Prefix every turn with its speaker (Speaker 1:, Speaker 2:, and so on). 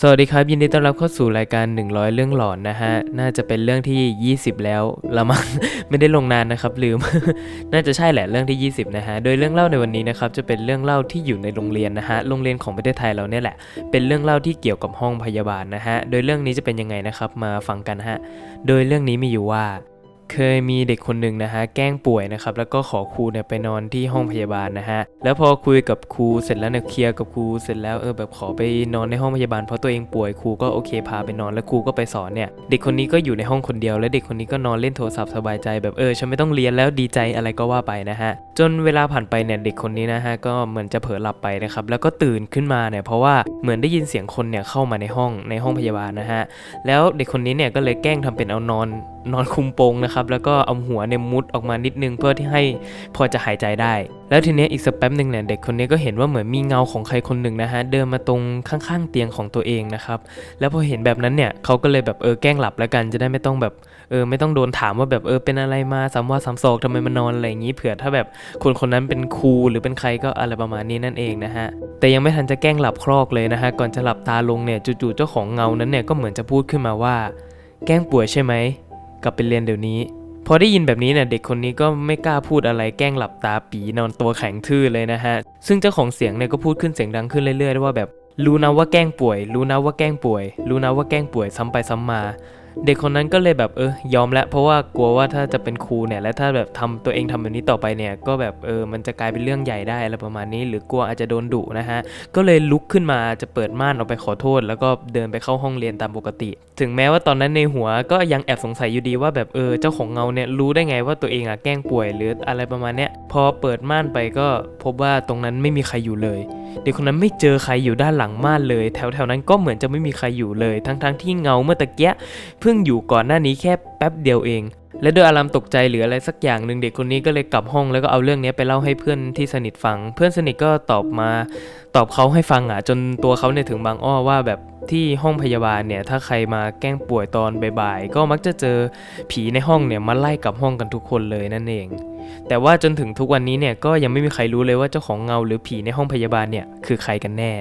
Speaker 1: สวัสดีครับ ยินดีต้อนรับเข้าสู่รายการ 100 เรื่องหลอนนะฮะ น่าจะเป็นเรื่องที่ 20 แล้วละมั้งไม่ได้ลงนานนะครับ ลืม น่าจะใช่แหละเรื่องที่ 20 นะฮะ โดยเรื่องเล่าในวันนี้นะครับจะเป็นเรื่องเล่าที่อยู่ในโรงเรียนนะฮะ โรงเรียนของประเทศไทยเราเนี่ยแหละ เป็นเรื่องเล่าที่เกี่ยวกับห้องพยาบาลนะฮะ โดยเรื่องนี้จะเป็นยังไงนะครับมาฟังกันฮะ โดยเรื่องนี้มีอยู่ว่า เคยมีเด็กคนหนึ่งนะฮะแกล้งป่วยนะครับแล้วก็ขอครูเนี่ยไปนอนที่ห้องพยาบาลนะฮะแล้วพอคุยกับครูเสร็จแล้วเนี่ยเคลียร์กับครูเสร็จแล้วเออแบบขอไปนอนในห้องพยาบาลเพราะตัวเองป่วยครูก็โอเคพาไปนอนแล้วครูก็ไปสอนเนี่ยเด็กคนนี้ก็อยู่ในห้องคนเดียว แล้วเด็กคนนี้ก็นอนเล่นโทรศัพท์สบายใจแบบเออฉันไม่ต้องเรียนแล้วดีใจอะไรก็ว่าไปนะฮะจนเวลาผ่านไปเนี่ยเด็กคนนี้นะฮะก็เหมือนจะเผลอหลับไปนะครับแล้วก็ตื่นขึ้นมาเนี่ยเพราะว่าเหมือนได้ยินเสียงคนเนี่ยเข้ามาในห้องในห้องพยาบาลนะฮะแล้วเด็กคนนี้เนี่ยก็เลยแกล้งทำเป็นเอานอน นอนคุมโปงนะครับแล้วก็เอาหัวเนี่ยมุดออกมานิดนึงเพื่อที่ให้พอจะหายใจได้ แล้วทีเนี้ยอีกสักแป๊บหนึ่งเนี่ยเด็กคนนี้ก็เห็นว่าเหมือนมีเงาของใครคนหนึ่งนะฮะเดินมาตรงข้างๆเตียงของตัวเองนะครับแล้วพอเห็นแบบนั้นเนี่ยเขาก็เลยแบบเออแกล้งหลับแล้วกันจะได้ไม่ต้องแบบเออไม่ต้องโดนถามว่าแบบเออเป็นอะไรมาสามว่าสามศอกทำไมมานอนอะไรอย่างนี้เผื่อถ้าแบบคนคนนั้นเป็นครูหรือเป็นใครก็อะไรประมาณนี้นั่นเองนะฮะแต่ยังไม่ทันจะแกล้งหลับครอกเลยนะฮะก่อนจะหลับตาลงเนี่ยจู่ๆเจ้าของเงานั้นเนี่ยก็เหมือนจะพูดขึ้นมาว่า แกล้งป่วยใช่ไหม กลับไปเรียนเดี๋ยวนี้ พอได้ยินแบบนี้เนี่ยเด็กคนนี้ก็ไม่กล้าพูดอะไรแกล้งหลับตาปีนอนตัวแข็งทื่อเลยนะฮะ ซึ่งเจ้าของเสียงเนี่ยก็พูดขึ้นเสียงดังขึ้นเรื่อยๆด้วยว่าแบบรู้นะว่าแกล้งป่วย รู้นะว่าแกล้งป่วย รู้นะว่าแกล้งป่วยซ้ำไปซ้ำมา เด็กคนนั้นก็เลยแบบเออยอมแล้วเพราะว่ากลัวว่าถ้าจะเป็นครูเนี่ยแล้วถ้าแบบทำตัวเองทำแบบนี้ต่อไปเนี่ยก็แบบเออมันจะกลายเป็นเรื่องใหญ่ได้อะไรประมาณนี้ หรือกลัวอาจจะโดนดุนะฮะก็เลยลุกขึ้นมาจะเปิดม่านออกไปขอโทษ แล้วก็เดินไปเข้าห้องเรียนตามปกติ ถึงแม้ว่าตอนนั้นในหัวก็ยังแอบสงสัยอยู่ดีว่าแบบเออเจ้าของเงาเนี่ยรู้ได้ไงว่าตัวเองอะแกล้งป่วยหรืออะไรประมาณเนี้ยพอเปิดม่านไปก็พบว่าตรงนั้นไม่มีใครอยู่เลยเด็กคนนั้นไม่เจอใครอยู่ด้านหลังม่านเลย แถวๆนั้นก็เหมือนจะไม่มีใครอยู่เลย ทั้งๆที่เงาเมื่อตะเกียเพิ่งอยู่ก่อนหน้านี้แค่แป๊บเดียวเอง และด้วยอารามตกใจหรืออะไรสักอย่างหนึ่งเด็กคนนี้ก็เลยกลับห้องแล้วก็เอาเรื่องนี้ไปเล่าให้เพื่อนที่สนิทฟัง เพื่อนสนิทก็ตอบมา ตอบเขาให้ฟังอะจนตัวเขาเนี่ยถึงบางอ้อว่าแบบที่ห้องพยาบาลเนี่ยถ้าใครมาแกล้งป่วยตอนบ่ายๆก็มักจะเจอผีในห้องเนี่ยมาไล่กลับห้องกันทุกคนเลยนั่นเอง แต่ว่าจนถึงทุกวันนี้เนี่ยก็ยังไม่มีใครรู้เลยว่าเจ้าของเงาหรือผีในห้องพยาบาลเนี่ยคือใครกันแน่